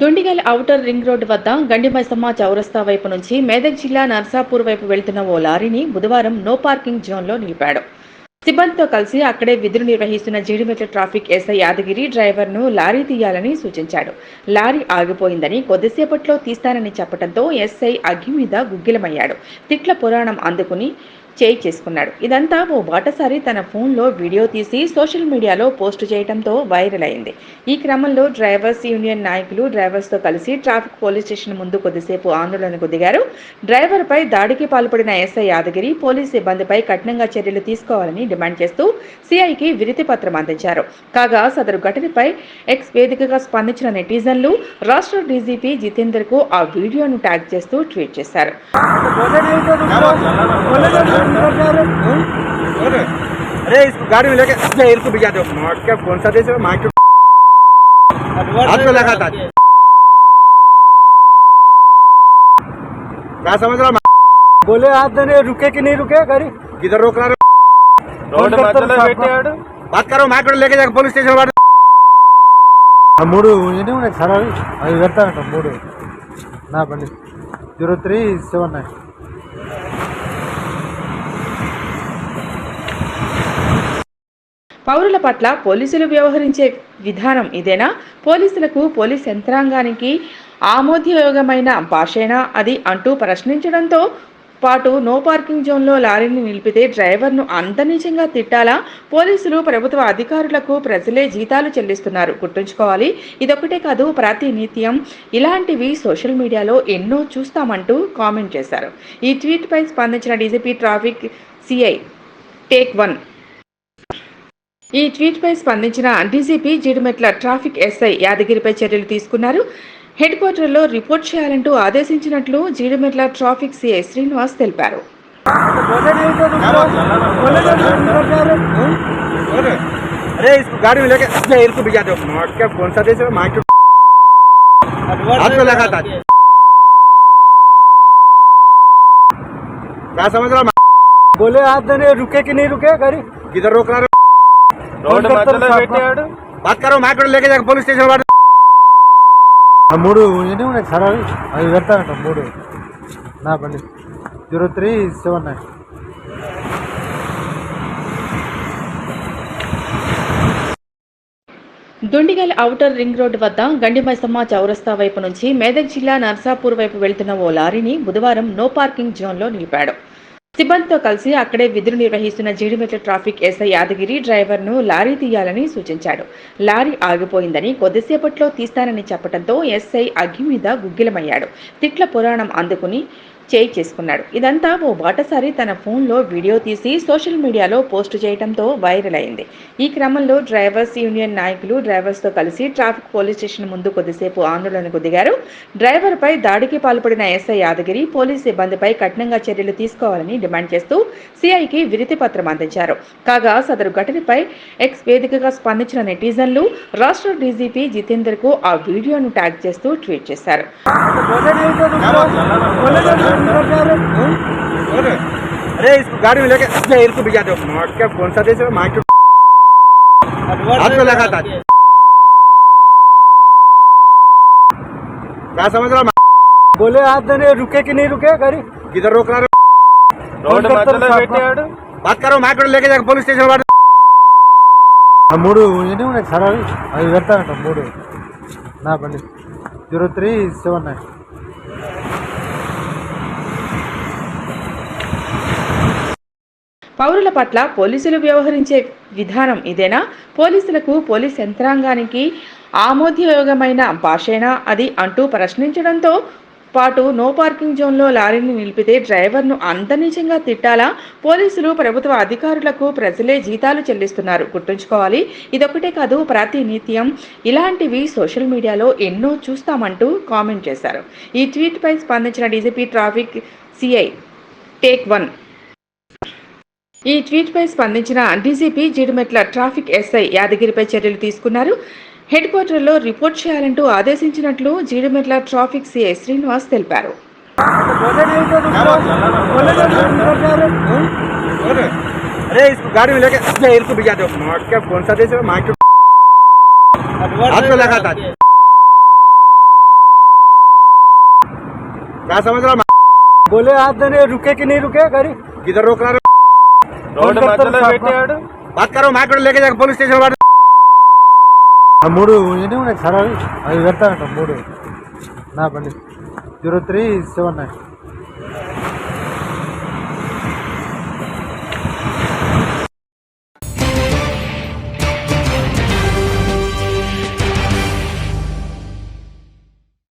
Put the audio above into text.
Dundigal outer ring road వద్ద గండిమైసమ్మ చౌరస్తా వైపు నుంచి మేదక్ జిల్లా నర్సాపూర్ వైపు వెళ్తున్న ఓ లారీని బుధవారం నో పార్కింగ్ జోన్లో నిలిపాడు. సిబ్బందితో కలిసి అక్కడే విధులు నిర్వహిస్తున్న జీడిమెట్ల ట్రాఫిక్ ఎస్ఐ యాదగిరి డ్రైవర్ను లారీ తీయాలని సూచించాడు. లారీ ఆగిపోయిందని కొద్దిసేపట్లో తీస్తానని చెప్పడంతో ఎస్ఐ అగ్గి మీద గుగ్గిలమయ్యాడు. తిట్ల పురాణం అందుకుని చేయి చేసుకున్నాడు. ఇదంతా ఓ బాటసారి తన ఫోన్లో వీడియో తీసి సోషల్ మీడియాలో పోస్ట్ చేయడంతో వైరల్ అయింది. ఈ క్రమంలో డ్రైవర్స్ యూనియన్ నాయకులు డ్రైవర్స్తో కలిసి ట్రాఫిక్ పోలీస్ స్టేషన్ ముందు కొద్దిసేపు ఆందోళనకు దిగారు. డ్రైవర్పై దాడికి పాల్పడిన ఎస్ఐ యాదగిరి పోలీస్ సిబ్బందిపై కఠినంగా చర్యలు తీసుకోవాలని డిమాండ్ చేస్తూ సిఐకి విరితి పత్రం అందించారు. కాగా సదరు ఘటనపై ఎక్స్ వేదికగా స్పందించిన నెటిజన్లు రాష్ట్ర డీజీపీ జితేందర్కు ఆ వీడియోను ట్యాగ్ చేస్తూ ట్వీట్ చేశారు. बोले नहीं तो रुको बोले तो नहीं निकल जा रहे अरे अरे इसको गाड़ी में लेके अपने एयर को भिजा दो मार क्या कौन सा देश है मार के हाथ पे लगा था क्या समझ रहा बोले हाथ देने रुके कि नहीं रुके गाड़ी किधर रोक रहा है రోడ్డు మధ్యలో పెట్టాడు बात करो मैं को लेके जाकर पुलिस स्टेशन वाले మూడు ఎన్ని ఉన్నాయి సార్ అవి అవి పెడతానంట మూడు నా బండి జీరో త్రీ సెవెన్ నైన్ పౌరుల పట్ల పోలీసులు వ్యవహరించే విధానం ఇదేనా? పోలీసులకు పోలీస్ యంత్రాంగానికి ఆమోదయోగమైన భాషేనా? అది అంటూ ప్రశ్నించడంతో పాటు నో పార్కింగ్ జోన్లో లారీని నిలిపితే డ్రైవర్ను అంత నీచంగా తిట్టాలా? పోలీసులు ప్రభుత్వ అధికారులకు ప్రజలే జీతాలు చెల్లిస్తున్నారు. గుర్తుంచుకోవాలి ఇదొకటే కాదు ప్రాతినిత్యం ఇలాంటివి సోషల్ మీడియాలో ఎన్నో చూస్తామంటూ కామెంట్ చేశారు. ఈ ట్వీట్పై స్పందించిన DGP traffic CI take one ఈ ట్వీట్పై స్పందించిన డీజీపీ జీడిమెట్ల ట్రాఫిక్ ఎస్ఐ యాదగిరిపై చర్యలు తీసుకున్నారు హెడ్ క్వార్టర్లో రిపోర్ట్ చేయాలంటూ ఆదేశించినట్లు జీడిమెట్ల ట్రాఫిక్ సిఐ శ్రీనివాస్ తెలిపారు बोले नहीं तो रुको बोले तो नहीं निकल जा रहे अरे अरे इसको गाड़ी में लेके अपने एयर को भिजा दो मार क्या कौन सा देश है मार के हाथ पे लगा था क्या समझ रहा बोले हाथ देने रुके कि नहीं रुके गाड़ी किधर रोक रहा है పోలీస్ స్టేషన్ మూడు ఎన్ని ఉన్నాయి సార్ అవి? అవి మూడు. నా బండి. Zero three seven nine. Dundigal outer ring road వద్ద గండిమైసమ్మ చౌరస్తా వైపు నుంచి మేదక్ జిల్లా నర్సాపూర్ వైపు వెళ్తున్న ఓ లారీని బుధవారం నో పార్కింగ్ జోన్లో నిలిపాడు. సిబ్బందితో కలిసి అక్కడే విధులు నిర్వహిస్తున్న జీడిమెట్ల ట్రాఫిక్ ఎస్ఐ యాదగిరి డ్రైవర్ను లారీ తీయాలని సూచించాడు. లారీ ఆగిపోయిందని కొద్దిసేపట్లో తీస్తానని చెప్పడంతో ఎస్ఐ అగ్గి మీద గుగ్గిలమయ్యాడు. తిట్ల పురాణం అందుకుని చేయి చేసుకున్నాడు. ఇదంతా ఓ బాటసారి తన ఫోన్లో వీడియో తీసి సోషల్ మీడియాలో పోస్ట్ చేయడంతో వైరల్ అయింది. ఈ క్రమంలో డ్రైవర్స్ యూనియన్ నాయకులు డ్రైవర్స్తో కలిసి ట్రాఫిక్ పోలీస్ స్టేషన్ ముందు కొద్దిసేపు ఆందోళనకు దిగారు. డ్రైవర్పై దాడికి పాల్పడిన ఎస్ఐ యాదగిరి పోలీస్ సిబ్బందిపై కఠినంగా చర్యలు తీసుకోవాలని డిమాండ్ చేస్తూ సిఐకి విరితి పత్రం అందించారు. కాగా సదరు ఘటనపై ఎక్స్ వేదికగా స్పందించిన నెటిజన్లు రాష్ట్ర డీజీపీ జితేందర్కు ఆ వీడియోను ట్యాగ్ చేస్తూ ట్వీట్ చేశారు. बोले नहीं तो रुको बोले तो नहीं निकल जा रहे अरे अरे इसको गाड़ी में लेके अपने एयर को भिजा दो मार क्या कौन सा देश है मार के हाथ पे लगा था क्या समझ रहा बोले हाथ देने रुके कि नहीं रुके गाड़ी किधर रोक रहा है రోడ్డు మధ్యలో పెట్టాడు बात करो मैं को लेके जाकर पुलिस स्टेशन वाले మూడు ఎన్ని ఉన్నాయి సార్ అవి అవి పెడతానంట మూడు నా బండి జీరో త్రీ సెవెన్ నైన్ పౌరుల పట్ల పోలీసులు వ్యవహరించే విధానం ఇదేనా? పోలీసులకు పోలీస్ యంత్రాంగానికి ఆమోదయోగమైన భాషేనా? అది అంటూ ప్రశ్నించడంతో పాటు నో పార్కింగ్ జోన్లో లారీని నిలిపితే డ్రైవర్ను అంత నీచంగా తిట్టాలా? పోలీసులు ప్రభుత్వ అధికారులకు ప్రజలే జీతాలు చెల్లిస్తున్నారు. గుర్తుంచుకోవాలి ఇదొకటే కాదు ప్రాతినిత్యం ఇలాంటివి సోషల్ మీడియాలో ఎన్నో చూస్తామంటూ కామెంట్ చేశారు. ఈ ట్వీట్పై స్పందించిన DGP traffic CI take one. ఈ ట్వీట్పై స్పందించిన డీజీపీ జీడిమెట్ల ట్రాఫిక్ ఎస్ఐ యాదగిరిపై చర్యలు తీసుకున్నారు హెడ్ క్వార్టర్లో రిపోర్ట్ చేయాలంటూ ఆదేశించినట్లు జీడిమెట్ల ట్రాఫిక్ సిఐ శ్రీనివాస్ తెలిపారు बोले नहीं तो रुको बोले तो नहीं निकल जा रहे अरे अरे इसको गाड़ी में लेके अपने एयर को भिजा दो मार क्या कौन सा देश है मार के हाथ पे लगा था क्या समझ रहा बोले आप देने रुके कि नहीं रुके गाड़ी किधर रोक रहा రోడ్డు మధ్యలో పెట్టాడు. बात करो मैं लेके जाकर पुलिस स्टेशन वाले ఆ మూడు ఎన్ని ఉన్నాయి సార్ అవి అవి పెడతానంట మూడు నా బండి జీరో త్రీ సెవెన్ నైన్